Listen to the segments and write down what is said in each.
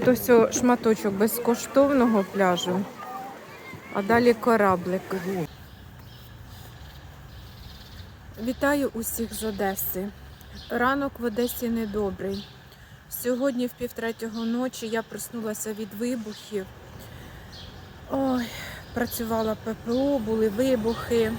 тут ось шматочок безкоштовного пляжу, а далі кораблик. Вітаю усіх з Одеси. Ранок в Одесі недобрий. Сьогодні в півтретього ночі я проснулася від вибухів. Ой, працювала ППО, були вибухи.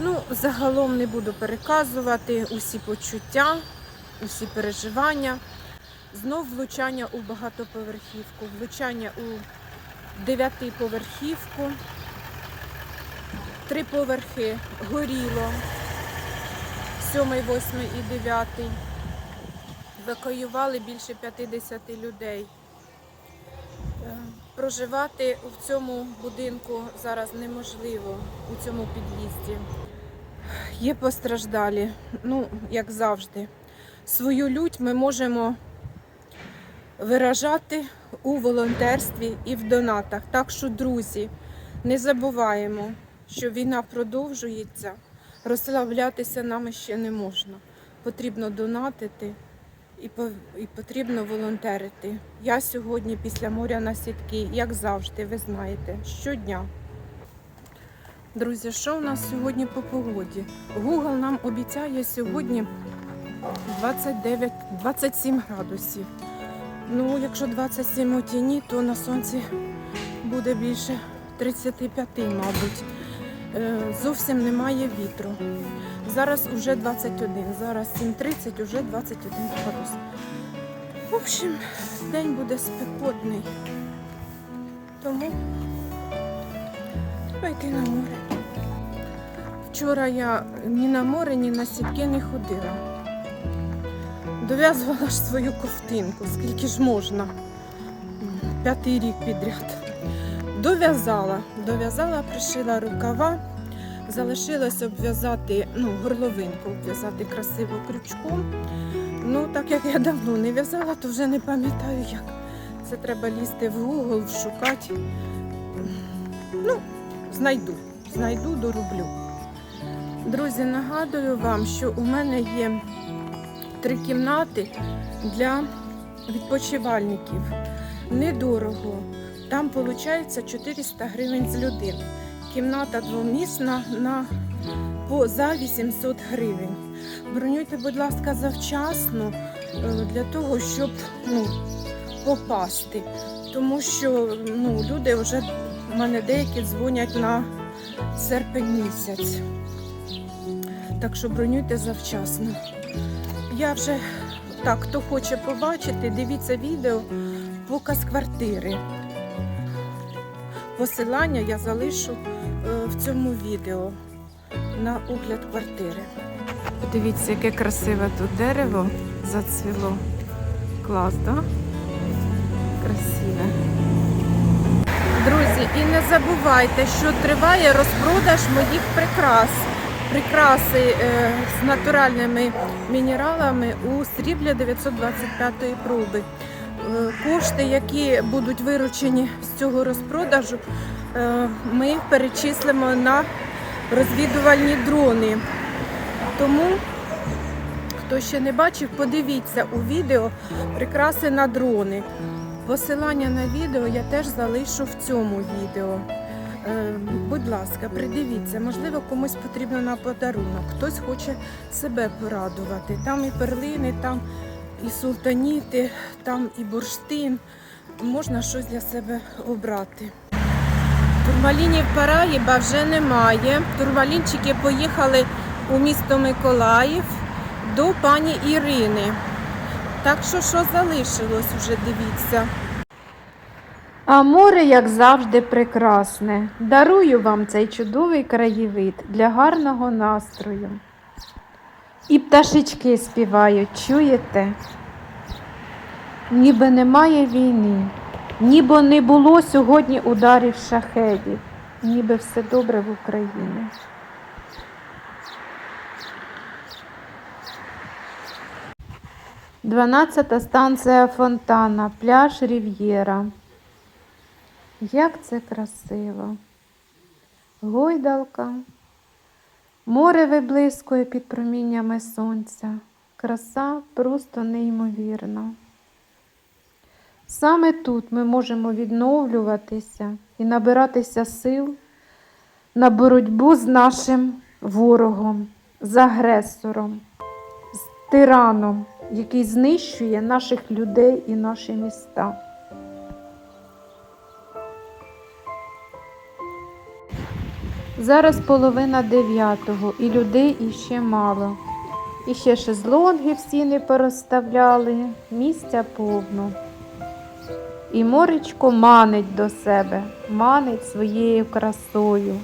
Ну, загалом не буду переказувати усі почуття, усі переживання. Знов влучання у багатоповерхівку, влучання у дев'ятиповерхівку. Три поверхи горіло, сьомий, восьмий і дев'ятий. Евакуювали більше 50 людей. Е, Проживати в цьому будинку зараз неможливо, у цьому під'їзді. Є постраждалі, ну, як завжди. Свою лють ми можемо виражати у волонтерстві і в донатах. Так що, друзі, не забуваємо, що війна продовжується, розслаблятися нам ще не можна. Потрібно донатити і потрібно волонтерити. Я сьогодні після моря на сітки, як завжди, ви знаєте, щодня. Друзі, що у нас сьогодні по погоді? Google нам обіцяє сьогодні 29, 27 градусів. Ну, якщо 27 у тіні, то на сонці буде більше 35, мабуть. Е, Зовсім немає вітру. Зараз уже 21, зараз 7.30, уже 21 градус. В общем, день буде спекотний. Тому треба йти на море. Вчора я ні на море, ні на сітки не ходила. Дов'язувала ж свою ковтинку, скільки ж можна. П'ятий рік підряд. Дов'язала, дов'язала, пришила рукава. Залишилось обв'язати, ну, горловинку обв'язати красиво крючком. Ну, так як я давно не в'язала, то вже не пам'ятаю, як. Це треба лізти в Google, шукати. Ну, знайду, знайду, дороблю. Друзі, нагадую вам, що у мене є три кімнати для відпочивальників. Недорого. Там виходить 400 гривень з людини. Кімната двомісна на по за 800 гривень. Бронюйте, будь ласка, завчасно е, для того, щоб ну, попасти. Тому що ну, люди вже в мене деякі дзвонять на серпень місяць. Так що бронюйте завчасно. Я вже так, хто хоче побачити, дивіться відео показ квартири. Посилання я залишу е, в цьому відео на огляд квартири. Подивіться, яке красиве тут дерево зацвіло. Клас, так? Красиве. Друзі, і не забувайте, що триває розпродаж моїх прикрас. Прикраси е, з натуральними мінералами у сріблі 925 проби. Е, Кошти, які будуть виручені з цього розпродажу, е, ми перечислимо на розвідувальні дрони. Тому, хто ще не бачив, подивіться у відео прикраси на дрони. Посилання на відео я теж залишу в цьому відео. Будь ласка, придивіться, можливо, комусь потрібно на подарунок, хтось хоче себе порадувати. Там і перлини, там і султаніти, там і бурштин. Можна щось для себе обрати. Турмалінів Параїба вже немає. Турмалінчики поїхали у місто Миколаїв до пані Ірини. Так що, що залишилось, вже дивіться. А море, як завжди, прекрасне. Дарую вам цей чудовий краєвид для гарного настрою. І пташечки співають, чуєте? Ніби немає війни, ніби не було сьогодні ударів шахедів, ніби все добре в Україні. Дванадцята станція Фонтана, пляж Рів'єра. Як це красиво. Гойдалка. Море виблискує під проміннями сонця. Краса просто неймовірна. Саме тут ми можемо відновлюватися і набиратися сил на боротьбу з нашим ворогом, з агресором, з тираном, який знищує наших людей і наші міста. Зараз половина дев'ятого і людей іще мало. І ще шезлонги всі не порозставляли, місця повно. І моречко манить до себе, манить своєю красою.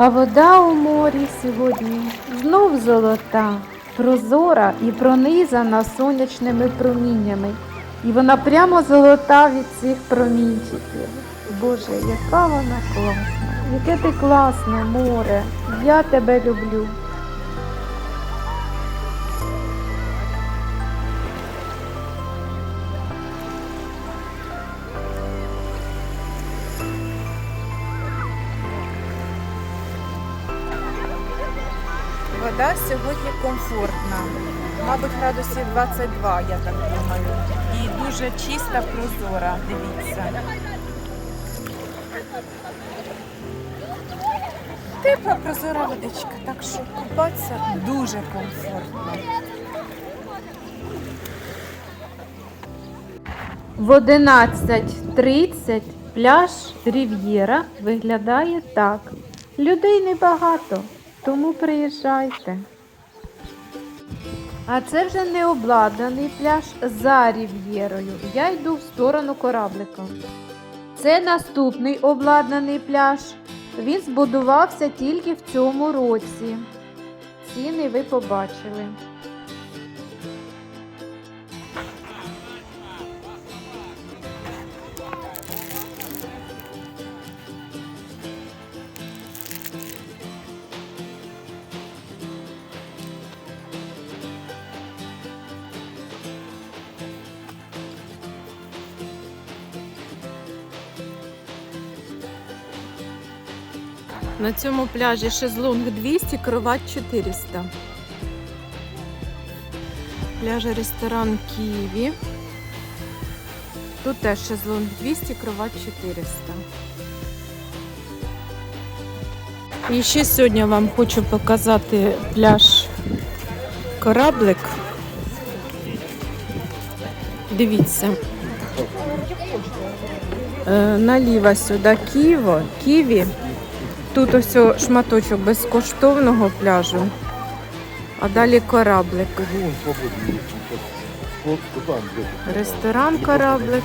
А вода у морі сьогодні знов золота, прозора і пронизана сонячними проміннями. І вона прямо золота від цих промінчиків. Боже, яка вона класна! Яке ти класне море! Я тебе люблю. Вода сьогодні комфортна. Мабуть, градусів 22, я так думаю. І дуже чиста, прозора. Дивіться. Тепла прозора водичка, так що купатися дуже комфортно. В 11.30 пляж Рів'єра виглядає так. Людей небагато, тому приїжджайте. А це вже не обладнаний пляж за Рів'єрою. Я йду в сторону кораблика. Це наступний обладнаний пляж. Він збудувався тільки в цьому році. Ціни ви побачили. На цьому пляжі шезлонг 200, кровать 400. Пляж ресторан Києві. Тут теж шезлонг 200, кровать 400. І ще сьогодні вам хочу показати пляж Кораблик. Дивіться. Е, Наліво сюди Києво, Києві. Тут ось шматочок безкоштовного пляжу, а далі кораблик. Ресторан кораблик.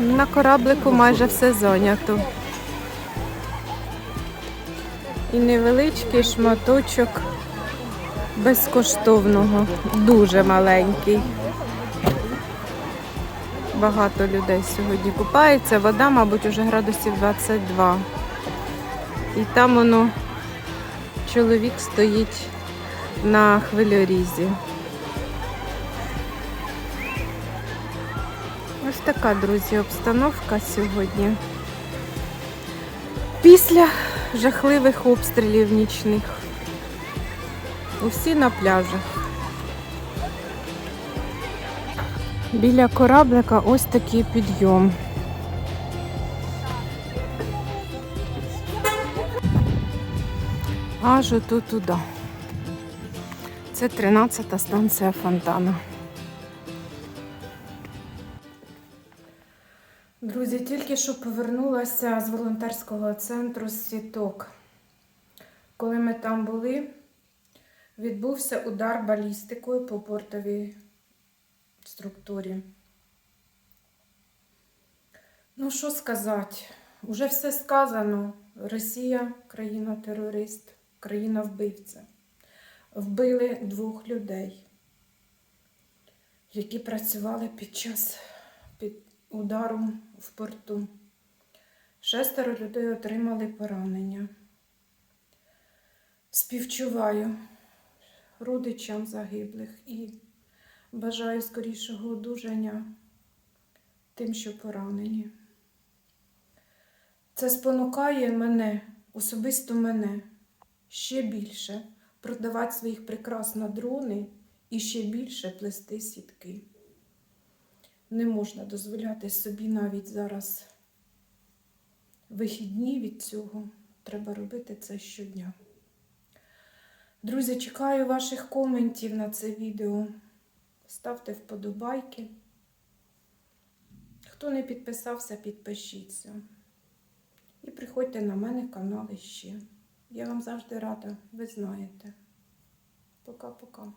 На кораблику майже все зайнято. І невеличкий шматочок безкоштовного, дуже маленький. Багато людей сьогодні купається. Вода, мабуть, уже градусів 22. І там воно чоловік стоїть на хвильорізі. Ось така, друзі, обстановка сьогодні. Після жахливих обстрілів нічних. Усі на пляжах. Біля кораблика ось такий підйом. Аж отут туди. Це 13-та станція фонтана. Друзі, тільки що повернулася з волонтерського центру Світок. Коли ми там були, відбувся удар балістикою по портовій структурі. Ну, що сказати? Уже все сказано. Росія країна-терорист, країна-вбивця. Вбили двох людей, які працювали під час під удару в порту. Шестеро людей отримали поранення. Співчуваю родичам загиблих і бажаю скорішого одужання тим, що поранені. Це спонукає мене, особисто мене, ще більше продавати своїх прикрас на дрони і ще більше плести сітки. Не можна дозволяти собі навіть зараз вихідні від цього. Треба робити це щодня. Друзі, чекаю ваших коментів на це відео. Ставте вподобайки. Хто не підписався, підпишіться. І приходьте на мене канал іще. Я вам завжди рада, ви знаєте. Пока-пока.